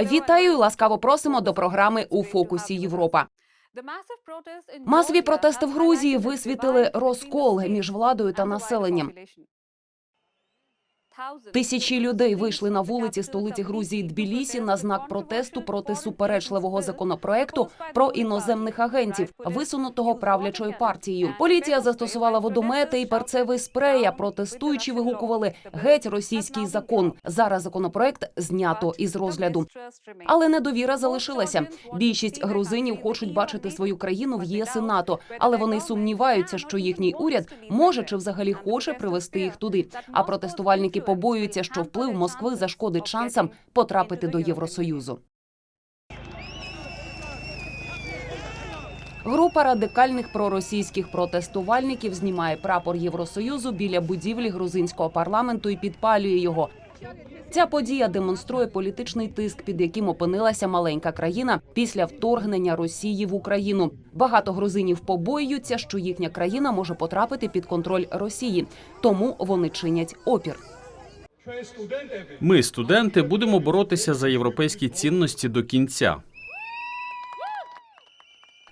Вітаю ласкаво просимо до програми у фокусі Європа. Масові протести в Грузії висвітили розкол між владою та населенням. Тисячі людей вийшли на вулиці столиці Грузії Тбілісі на знак протесту проти суперечливого законопроекту про іноземних агентів, висунутого правлячою партією. Поліція застосувала водомети і перцевий спрей, а Протестуючі вигукували геть російський закон. Зараз законопроект знято із розгляду. Але недовіра залишилася. Більшість грузинів хочуть бачити свою країну в ЄС і НАТО, але вони сумніваються, що їхній уряд може чи взагалі хоче привести їх туди. А протестувальники побоюються, що вплив Москви зашкодить шансам потрапити до Євросоюзу. Група радикальних проросійських протестувальників знімає прапор Євросоюзу біля будівлі грузинського парламенту і підпалює його. Ця подія демонструє політичний тиск, під яким опинилася маленька країна після вторгнення Росії в Україну. Багато грузинів побоюються, що їхня країна може потрапити під контроль Росії, тому вони чинять опір. Ми, студенти, будемо боротися за європейські цінності до кінця.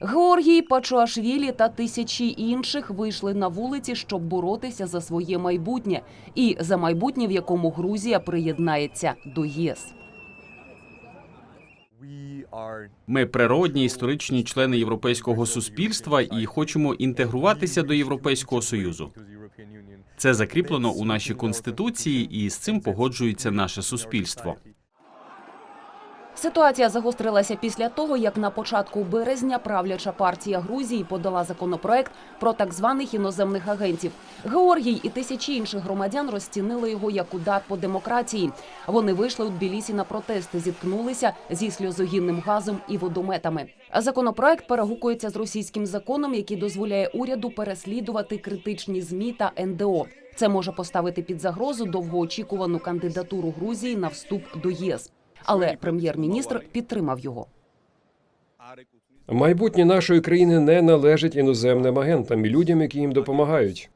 Георгій Пачуашвілі та тисячі інших вийшли на вулиці, щоб боротися за своє майбутнє і за майбутнє, в якому Грузія приєднається до ЄС. Ми природні історичні члени європейського суспільства і хочемо інтегруватися до Європейського союзу. Це закріплено у нашій конституції, і з цим погоджується наше суспільство. Ситуація загострилася після того, як на початку березня правляча партія Грузії подала законопроект про так званих іноземних агентів. Георгій і тисячі інших громадян розцінили його як удар по демократії. Вони вийшли у Тбілісі на протести, зіткнулися зі сльозогінним газом і водометами. Законопроект перегукується з російським законом, який дозволяє уряду переслідувати критичні змі та НДО. Це може поставити під загрозу довгоочікувану кандидатуру Грузії на вступ до ЄС. Але прем'єр-міністр підтримав його. Майбутнє нашої країни не належить іноземним агентам і людям, які їм допомагають.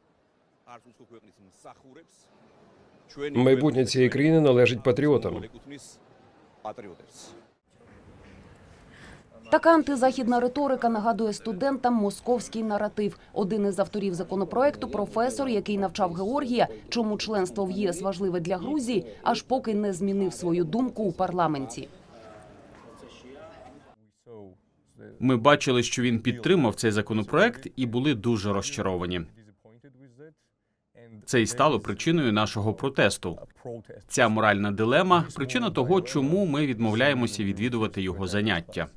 Майбутнє цієї країни належить патріотам. Така антизахідна риторика нагадує студентам московський наратив. Один із авторів законопроекту, професор, який навчав Георгія, чому членство в ЄС важливе для Грузії, аж поки не змінив свою думку у парламенті. Ми бачили, що він підтримав цей законопроект, і були дуже розчаровані. Це і стало причиною нашого протесту. Ця моральна дилема причина того, чому ми відмовляємося відвідувати його заняття.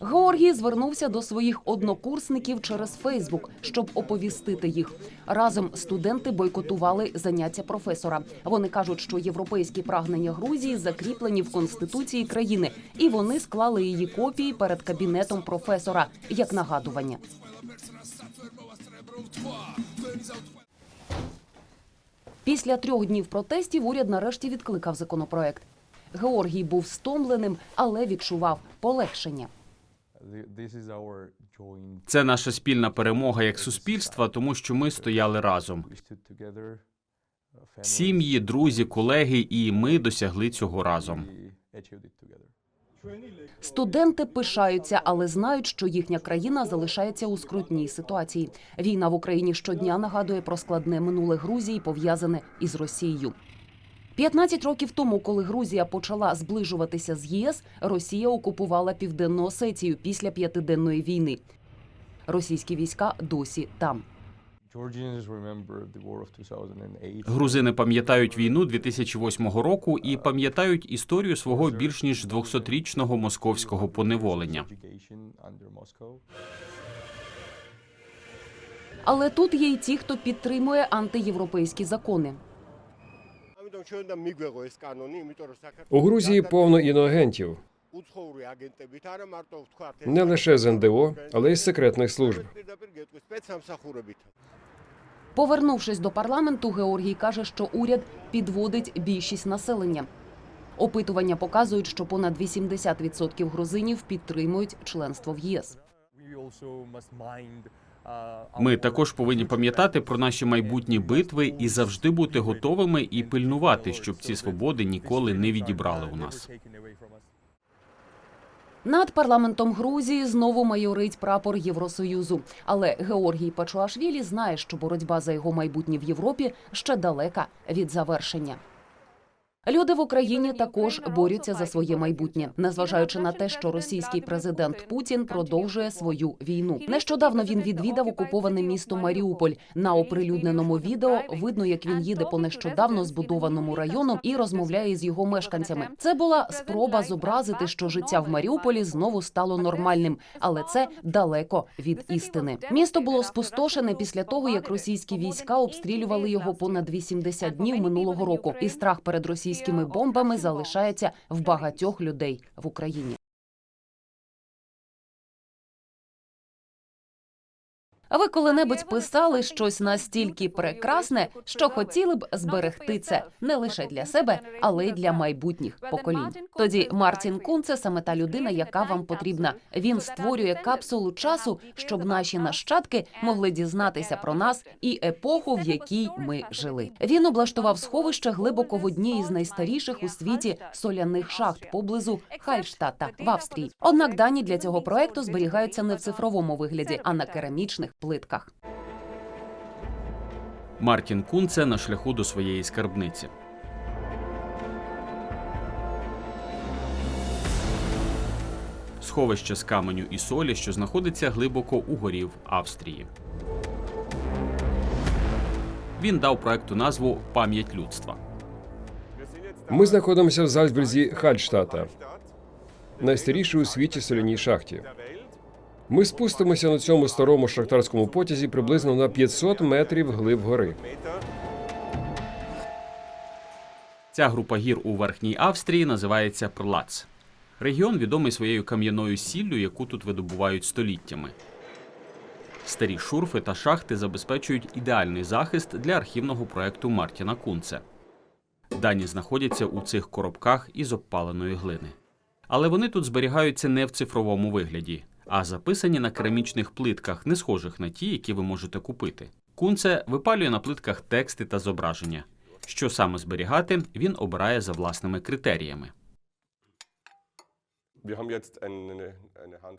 Георгій звернувся до своїх однокурсників через Фейсбук, щоб оповістити їх. Разом студенти бойкотували заняття професора. Вони кажуть, що європейські прагнення Грузії закріплені в конституції країни, і вони склали її копії перед кабінетом професора як нагадування. Після трьох днів протестів уряд нарешті відкликав законопроект. Георгій був стомленим, але відчував полегшення. Це наша спільна перемога як суспільства, тому що ми стояли разом. Сім'ї, друзі, колеги, і ми досягли цього разом. Студенти пишаються, але знають, що їхня країна залишається у скрутній ситуації. Війна в Україні щодня нагадує про складне минуле Грузії, пов'язане із Росією. 15 років тому, коли Грузія почала зближуватися з ЄС, Росія окупувала південну Осетію після п'ятиденної війни. Російські війська досі там. Грузини пам'ятають війну 2008 року і пам'ятають історію свого більш ніж 200-річного московського поневолення. Але тут є й ті, хто підтримує антиєвропейські закони. У Грузії повно іноагентів, не лише з НДО, але й з секретних служб. Повернувшись до парламенту, Георгій каже, що уряд підводить більшість населення. Опитування показують, що понад 80% грузинів підтримують членство в ЄС. Ми також повинні пам'ятати про наші майбутні битви і завжди бути готовими і пильнувати, щоб ці свободи ніколи не відібрали у нас. Над парламентом Грузії знову майорить прапор Євросоюзу. Але Георгій Пачуашвілі знає, що боротьба за його майбутнє в Європі ще далека від завершення. Люди в Україні також борються за своє майбутнє, незважаючи на те, що російський президент Путін продовжує свою війну. Нещодавно він відвідав окуповане місто Маріуполь. На оприлюдненому відео видно, як він їде по нещодавно збудованому району і розмовляє з його мешканцями. Це була спроба зобразити, що життя в Маріуполі знову стало нормальним, але це далеко від істини. Місто було спустошене після того, як російські війська обстрілювали його понад 80 днів минулого року, і страх перед російськими бомбами залишається в багатьох людей в Україні. А ви коли-небудь писали щось настільки прекрасне, що хотіли б зберегти це не лише для себе, але й для майбутніх поколінь. Тоді Мартін Кун це саме та людина, яка вам потрібна. Він створює капсулу часу, щоб наші нащадки могли дізнатися про нас і епоху, в якій ми жили. Він облаштував сховище глибоко в одній із найстаріших у світі соляних шахт поблизу Хальштата в Австрії. Однак дані для цього проекту зберігаються не в цифровому вигляді, а на керамічних плитках. Мартін Кунце на шляху до своєї скарбниці. Сховище з каменю і солі, що знаходиться глибоко у горі в Австрії. Він дав проекту назву Пам'ять людства. Ми знаходимося в Зальцбурзі Хальштата, найстарішій у світі соляній шахті. Ми спустимося на цьому старому шахтарському потязі приблизно на 500 метрів глиб гори. Ця група гір у Верхній Австрії називається Прлац. Регіон відомий своєю кам'яною сіллю, яку тут видобувають століттями. Старі шурфи та шахти забезпечують ідеальний захист для архівного проекту Мартіна Кунце. Дані знаходяться у цих коробках із обпаленої глини. Але вони тут зберігаються не в цифровому вигляді, а записані на керамічних плитках, не схожих на ті, які ви можете купити. Кунце випалює на плитках тексти та зображення. Що саме зберігати, він обирає за власними критеріями.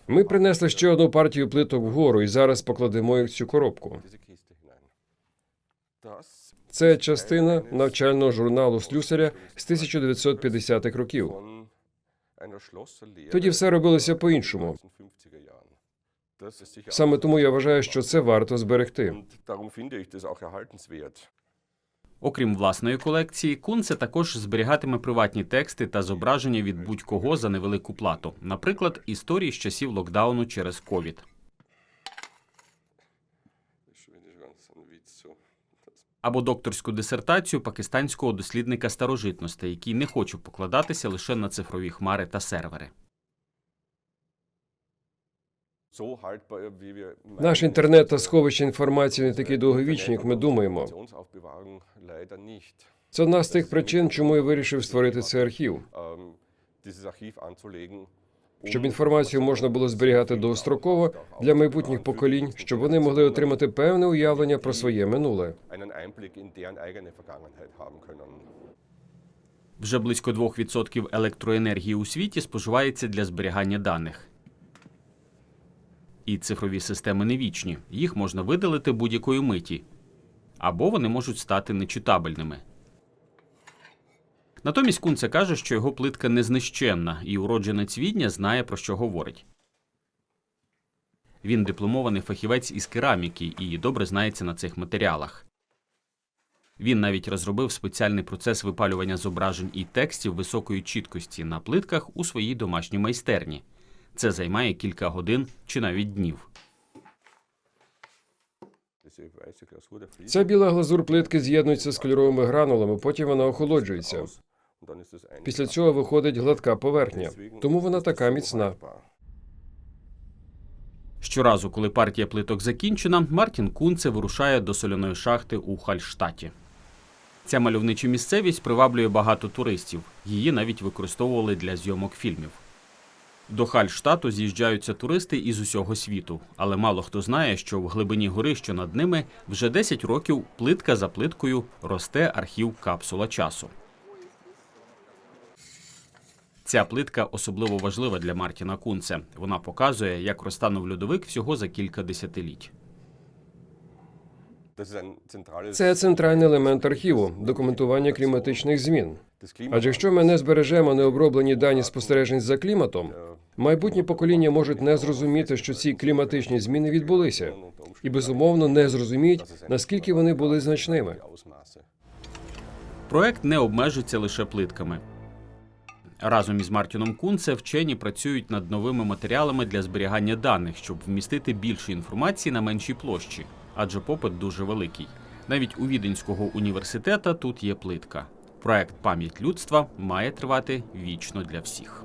Ми принесли ще одну партію плиток вгору і зараз покладемо їх в цю коробку. Це частина навчального журналу Слюсаря з 1950-х років. Тоді все робилося по-іншому. Саме тому я вважаю, що це варто зберегти. Окрім власної колекції, Кунце також зберігатиме приватні тексти та зображення від будь-кого за невелику плату, наприклад, історії з часів локдауну через ковід. Або докторську дисертацію пакистанського дослідника старожитностей, який не хоче покладатися лише на цифрові хмари та сервери. Наш інтернет та сховище інформації не такі довговічні, як ми думаємо. Це одна з тих причин, чому я вирішив створити цей архів, щоб інформацію можна було зберігати довгостроково для майбутніх поколінь, щоб вони могли отримати певне уявлення про своє минуле. Вже близько 2% електроенергії у світі споживається для зберігання даних. І цифрові системи не вічні. Їх можна видалити будь-якої миті. Або вони можуть стати нечитабельними. Натомість Кунце каже, що його плитка незнищенна, і уродженець відня знає, про що говорить. Він дипломований фахівець із кераміки і добре знається на цих матеріалах. Він навіть розробив спеціальний процес випалювання зображень і текстів високої чіткості на плитках у своїй домашній майстерні. Це займає кілька годин чи навіть днів. Ця біла глазур плитки з'єднується з кольоровими гранулами, потім вона охолоджується. Після цього виходить гладка поверхня, тому вона така міцна. Щоразу, коли партія плиток закінчена, Мартін Кунце вирушає до соляної шахти у Хальштаті. Ця мальовнича місцевість приваблює багато туристів. Її навіть використовували для зйомок фільмів. До Хальштату з'їжджаються туристи із усього світу, але мало хто знає, що в глибині гори, що над ними, вже 10 років плитка за плиткою росте архів капсула часу. Ця плитка особливо важлива для Мартіна Кунце. Вона показує, як розтанув льодовик всього за кілька десятиліть. Це центральний елемент архіву документування кліматичних змін. Адже якщо ми не збережемо необроблені дані спостережень за кліматом, майбутні покоління можуть не зрозуміти, що ці кліматичні зміни відбулися, і безумовно не зрозуміють, наскільки вони були значними. Проект не обмежується лише плитками. Разом із Мартіном Кунце вчені працюють над новими матеріалами для зберігання даних, щоб вмістити більше інформації на меншій площі, адже попит дуже великий. Навіть у Віденського університета тут є плитка. Проект Пам'ять людства має тривати вічно для всіх.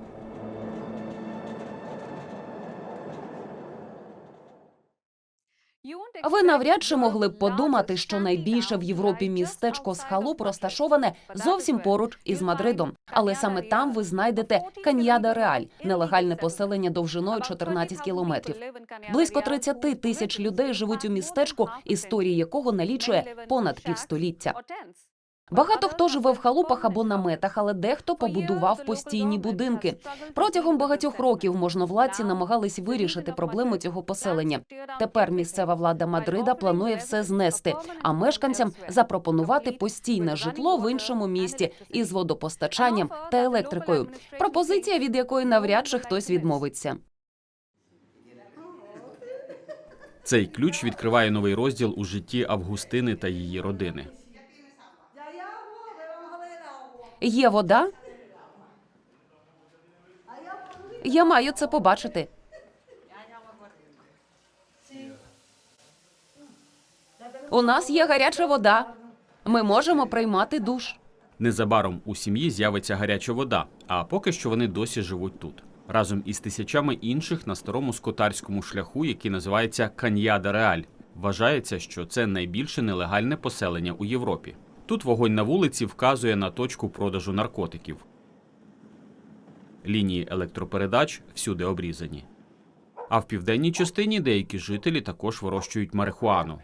Ви навряд чи могли б подумати, що найбільше в Європі містечко з халуп розташоване зовсім поруч із Мадридом. Але саме там ви знайдете Каньяда Реаль, нелегальне поселення довжиною 14 кілометрів. Близько 30 тисяч людей живуть у містечку, історії якого налічує понад півстоліття. Багато хто живе в халупах або наметах, але дехто побудував постійні будинки. Протягом багатьох років можновладці намагались вирішити проблему цього поселення. Тепер місцева влада Мадрида планує все знести, а мешканцям запропонувати постійне житло в іншому місті із водопостачанням та електрикою. Пропозиція, від якої навряд чи хтось відмовиться. Цей ключ відкриває новий розділ у житті Августини та її родини. Є вода? Я маю це побачити. У нас є гаряча вода. Ми можемо приймати душ. Незабаром у сім'ї з'явиться гаряча вода, а поки що вони досі живуть тут. Разом із тисячами інших на старому скотарському шляху, який називається Каньяда Реаль. Вважається, що це найбільше нелегальне поселення у Європі. Тут вогонь на вулиці вказує на точку продажу наркотиків. Лінії електропередач всюди обрізані. А в південній частині деякі жителі також вирощують марихуану.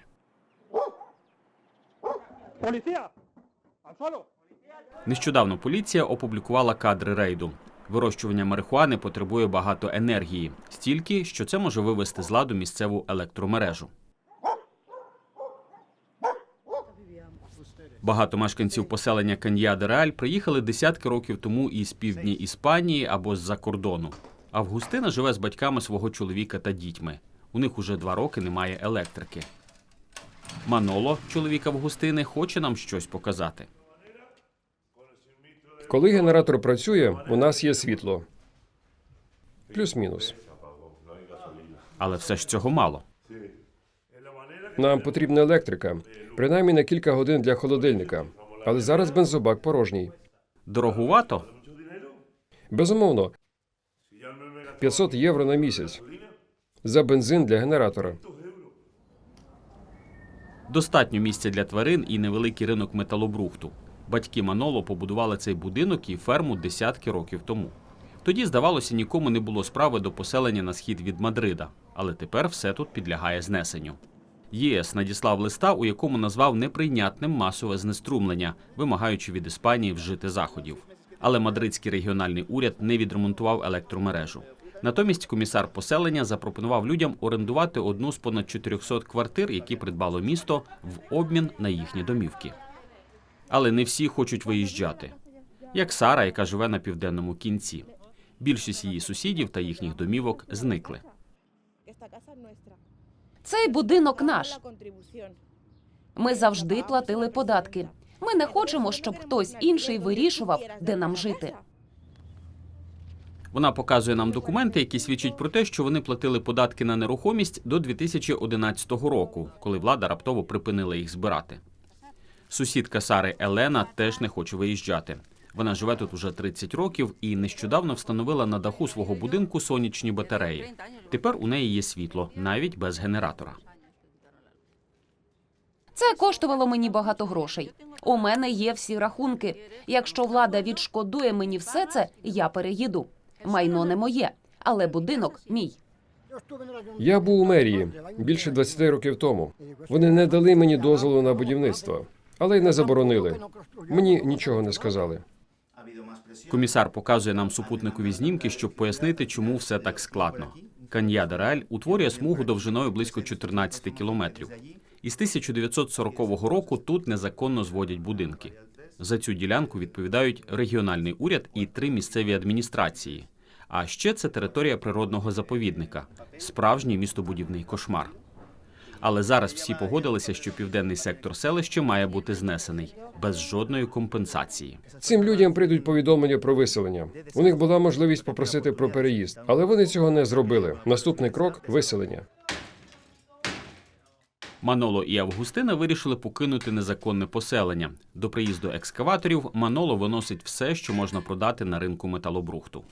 Нещодавно поліція опублікувала кадри рейду. Вирощування марихуани потребує багато енергії, стільки, що це може вивести з ладу місцеву електромережу. Багато мешканців поселення Канья де Реаль приїхали десятки років тому із півдні Іспанії або з-за кордону. Августина живе з батьками свого чоловіка та дітьми. У них уже два роки немає електрики. Маноло, чоловік Августини, хоче нам щось показати. Коли генератор працює, у нас є світло. Плюс-мінус. Але все ж цього мало. Нам потрібна електрика, принаймні на кілька годин для холодильника. Але зараз бензобак порожній. Дорогувато? Безумовно, 500 євро на місяць за бензин для генератора. Достатньо місця для тварин і невеликий ринок металобрухту. Батьки Маноло побудували цей будинок і ферму десятки років тому. Тоді, здавалося, нікому не було справи до поселення на схід від Мадрида, але тепер все тут підлягає знесенню. ЄС надіслав листа, у якому назвав неприйнятним масове знеструмлення, вимагаючи від Іспанії вжити заходів. Але мадридський регіональний уряд не відремонтував електромережу. Натомість комісар поселення запропонував людям орендувати одну з понад 400 квартир, які придбало місто, в обмін на їхні домівки. Але не всі хочуть виїжджати. Як Сара, яка живе на південному кінці. Більшість її сусідів та їхніх домівок зникли. Цей будинок наш. Ми завжди платили податки. Ми не хочемо, щоб хтось інший вирішував, де нам жити. Вона показує нам документи, які свідчать про те, що вони платили податки на нерухомість до 2011 року, коли влада раптово припинила їх збирати. Сусідка Сари Елена теж не хоче виїжджати. Вона живе тут уже 30 років і нещодавно встановила на даху свого будинку сонячні батареї. Тепер у неї є світло, навіть без генератора. Це коштувало мені багато грошей. У мене є всі рахунки. Якщо влада відшкодує мені все це, я переїду. Майно не моє. але будинок мій. Я був у мерії більше 20 років тому. Вони не дали мені дозволу на будівництво, але й не заборонили. Мені нічого не сказали. Комісар показує нам супутникові знімки, щоб пояснити, чому все так складно. Каньяда Реаль утворює смугу довжиною близько 14 кілометрів. Із 1940 року тут незаконно зводять будинки. За цю ділянку відповідають регіональний уряд і три місцеві адміністрації. А ще це територія природного заповідника, справжній містобудівний кошмар. Але зараз всі погодилися, що південний сектор селища має бути знесений без жодної компенсації. Цим людям прийдуть повідомлення про виселення. У них була можливість попросити про переїзд, але вони цього не зробили. Наступний крок виселення. Маноло і Августина вирішили покинути незаконне поселення. До приїзду екскаваторів Маноло виносить все, що можна продати на ринку металобрухту.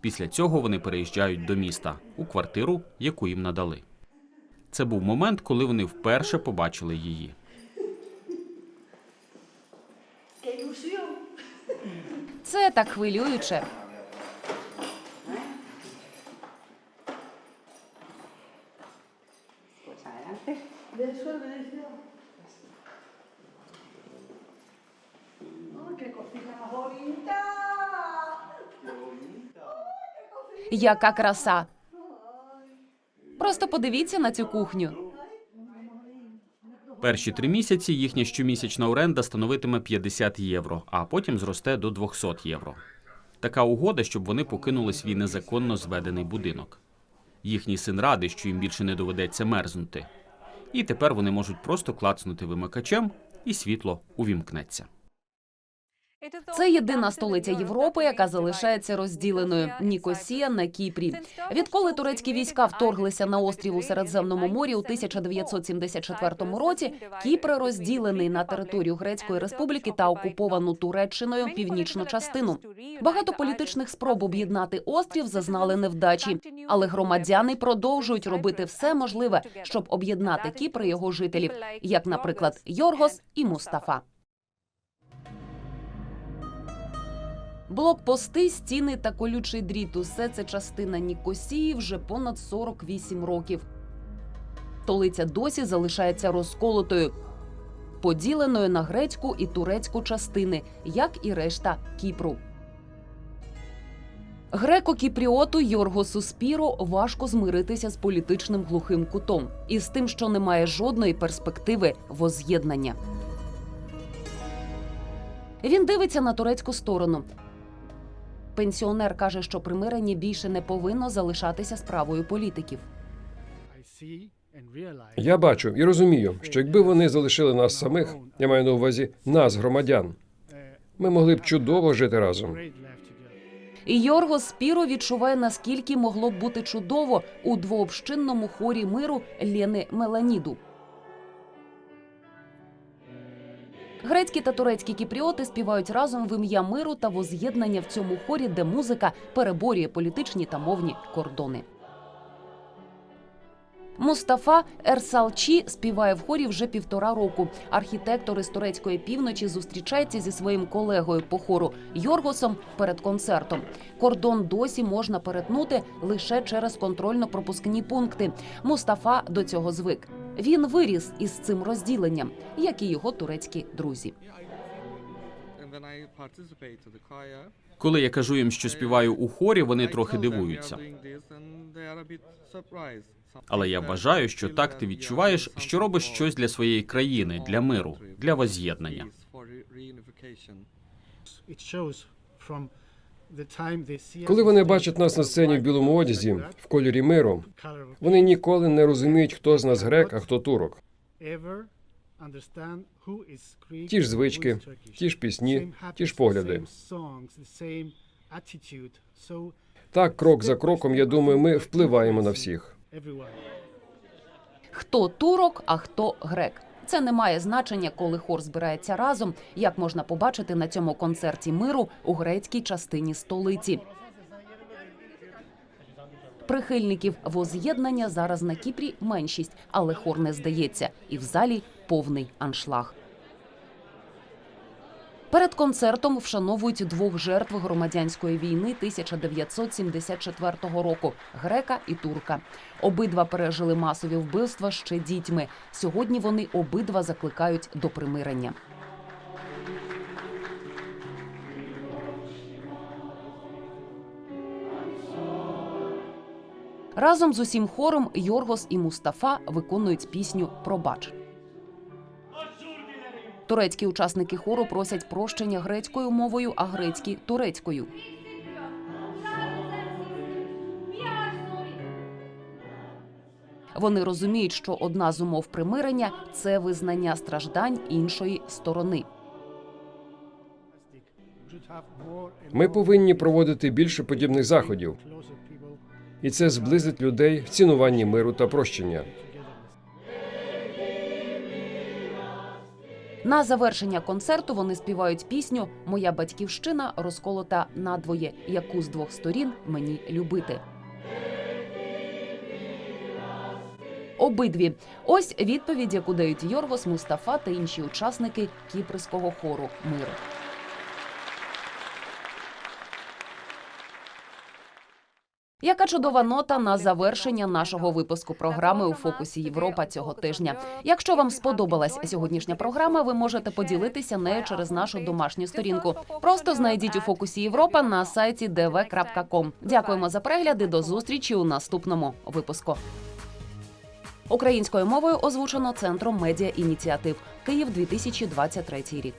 Після цього вони переїжджають до міста у квартиру, яку їм надали. Це був момент, коли вони вперше побачили її. Це так хвилююче. Яка краса! Просто подивіться на цю кухню. Перші три місяці їхня щомісячна оренда становитиме 50 євро, а потім зросте до 200 євро. Така угода, щоб вони покинули свій незаконно зведений будинок. Їхній син радий, що їм більше не доведеться мерзнути. І тепер вони можуть просто клацнути вимикачем, і світло увімкнеться. Це єдина столиця Європи, яка залишається розділеною Нікосія на Кіпрі. Відколи турецькі війська вторглися на острів у Середземному морі у 1974 році, Кіпр розділений на територію Грецької республіки та окуповану Туреччиною північну частину. Багато політичних спроб об'єднати острів зазнали невдачі, але громадяни продовжують робити все можливе, щоб об'єднати Кіпр і його жителів, як, наприклад, Йоргос і Мустафа. Блокпости, стіни та колючий дріт усе це частина Нікосії вже понад 48 років. Столиця досі залишається розколотою, поділеною на грецьку і турецьку частини, як і решта Кіпру. Греко-кіпріоту Йоргосу Спіро важко змиритися з політичним глухим кутом і з тим, що немає жодної перспективи воз'єднання. Він дивиться на турецьку сторону. Пенсіонер каже, що примирення більше не повинно залишатися справою політиків. Я бачу і розумію, що якби вони залишили нас самих, я маю на увазі нас, громадян, ми могли б чудово жити разом. І Йоргос Спіро відчуває, наскільки могло б бути чудово у двообщинному хорі миру Лєни Меланіду. Грецькі та турецькі кіпріоти співають разом в ім'я миру та воз'єднання в цьому хорі, де музика переборює політичні та мовні кордони. Мустафа Ерсалчі співає в хорі вже півтора року. Архітектор із турецької півночі зустрічається зі своїм колегою по хору Йоргосом перед концертом. Кордон досі можна перетнути лише через контрольно-пропускні пункти. Мустафа до цього звик. Він виріс із цим розділенням, як і його турецькі друзі. Коли я кажу їм, що співаю у хорі, вони трохи дивуються. Але я вважаю, що так ти відчуваєш, що робиш щось для своєї країни, для миру, для воз'єднання. Коли вони бачать нас на сцені в білому одязі в кольорі миру, вони ніколи не розуміють, хто з нас грек, а хто турок. Ті ж звички, ті ж пісні, ті ж погляди. Так, крок за кроком, я думаю, ми впливаємо на всіх. Хто турок, а хто грек. Це не має значення, коли хор збирається разом, як можна побачити на цьому концерті миру у грецькій частині столиці. Прихильників воз'єднання зараз на Кіпрі меншість, але хор не здається, і в залі повний аншлаг. Перед концертом вшановують двох жертв громадянської війни 1974 року грека і турка. Обидва пережили масові вбивства ще дітьми. Сьогодні вони обидва закликають до примирення. Разом з усім хором Йоргос і Мустафа виконують пісню Пробач. Турецькі учасники хору просять прощення грецькою мовою, а грецькі турецькою. Вони розуміють, що одна з умов примирення це визнання страждань іншої сторони. Ми повинні проводити більше подібних заходів, і це зблизить людей в цінуванні миру та прощення. На завершення концерту вони співають пісню Моя батьківщина розколота надвоє, яку з двох сторін мені любити. Обидві ось відповідь, яку дають Йоргос, Мустафа та інші учасники кіпрського хору Мир. Яка чудова нота на завершення нашого випуску програми у фокусі Європа цього тижня. Якщо вам сподобалась сьогоднішня програма, ви можете поділитися нею через нашу домашню сторінку. Просто знайдіть у фокусі Європа на сайті dv.com. Дякуємо за перегляди. До зустрічі у наступному випуску. Українською мовою озвучено центром медіа ініціатив Київ 2023 рік.